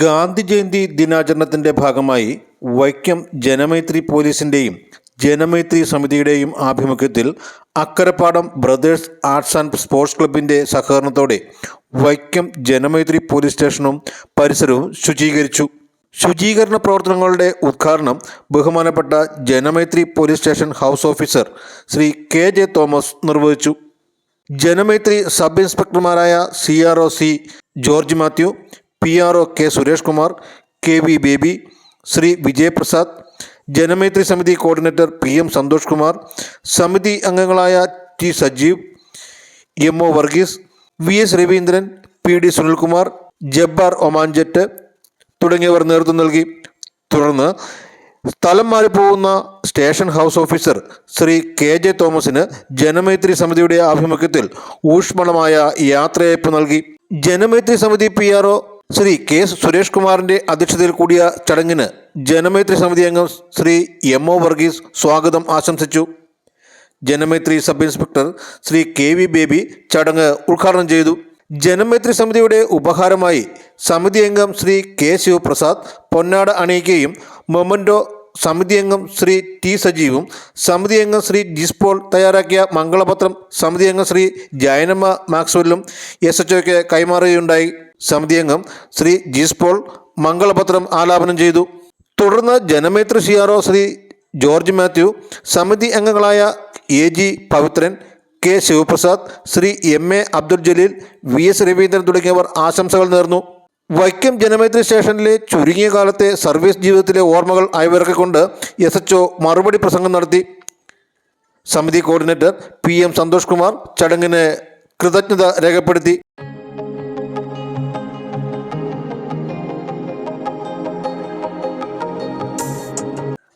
ഗാന്ധി ജയന്തി ദിനാചരണത്തിന്റെ ഭാഗമായി വൈക്കം ജനമൈത്രി പോലീസിന്റെയും ജനമൈത്രി സമിതിയുടെയും ആഭിമുഖ്യത്തിൽ Akkarappadam brothers arts and sports ക്ലബിന്റെ സഹകരണത്തോടെ വൈക്കം ജനമൈത്രി പോലീസ് സ്റ്റേഷനും പരിസരവും ശുചീകരിച്ചു. ശുചീകരണ പ്രവർത്തനങ്ങളുടെ ഉദ്ഘാടനം ബഹുമാനപ്പെട്ട Janamaithri police station house officer Shri K J Thomas നിർവഹിച്ചു. Janamaithri sub ഇൻസ്പെക്ടർമാരായ C R O C George Mathew P R O K Suresh Kumar K V Baby Shri Vijayaprasad Janamaithri സമിതി coordinator P M Santhosh Kumar സമിതി അംഗങ്ങളായ T Sajeev M O Varghese V S Raveendran P D Sunilkumar Jabbar ഒമാൻജറ്റ് തുടങ്ങിയവർ നേതൃത്വം നൽകി. തുടർന്ന് സ്ഥലം മാറിപ്പോകുന്ന station house officer Shri K J തോമസിന് ജനമൈത്രി സമിതിയുടെ ആഭിമുഖ്യത്തിൽ ഊഷ്മളമായ യാത്രയയപ്പ് നൽകി. ജനമൈത്രി സമിതി P R Shri K Suresh കുമാറിന്റെ അധ്യക്ഷതയിൽ കൂടിയ ചടങ്ങിന് ജനമൈത്രി സമിതി അംഗം ശ്രീ എം ഒ വർഗീസ് സ്വാഗതം ആശംസിച്ചു. Janamaithri sub inspector Shri K V Baby ചടങ്ങ് ഉദ്ഘാടനം ചെയ്തു. ജനമൈത്രി സമിതിയുടെ ഉപഹാരമായി സമിതി അംഗം ശ്രീ കെ ശിവപ്രസാദ് പൊന്നാട അണിയിക്കുകയും മൊമൻഡോ സമിതി അംഗം ശ്രീ ടി സജീവും സമിതി അംഗം ശ്രീ ജിസ്പോൾ തയ്യാറാക്കിയ മംഗളപത്രം സമിതി അംഗം ശ്രീ ജയനമ്മ മാക്സ്വെല്ലും എസ് എച്ച് കൈമാറുകയുണ്ടായി. സമിതി അംഗം ശ്രീ ജിസ്പോൾ മംഗളപത്രം ആലാപനം ചെയ്തു. തുടർന്ന് Janamaithri C R O Shri George Mathew സമിതി അംഗങ്ങളായ A G Pavithran K Sivaprasad Shri M A Abdul Jaleel V S Raveendran തുടങ്ങിയവർ ആശംസകൾ നേർന്നു. വൈക്കം ജനമൈത്രി സ്റ്റേഷനിലെ ചുരുങ്ങിയ കാലത്തെ സർവീസ് ജീവിതത്തിലെ ഓർമ്മകൾ അയവിറക്കിക്കൊണ്ട് എസ് എച്ച് മറുപടി പ്രസംഗം നടത്തി. സമിതി coordinator P M Santhosh Kumar ചടങ്ങിന് കൃതജ്ഞത രേഖപ്പെടുത്തി.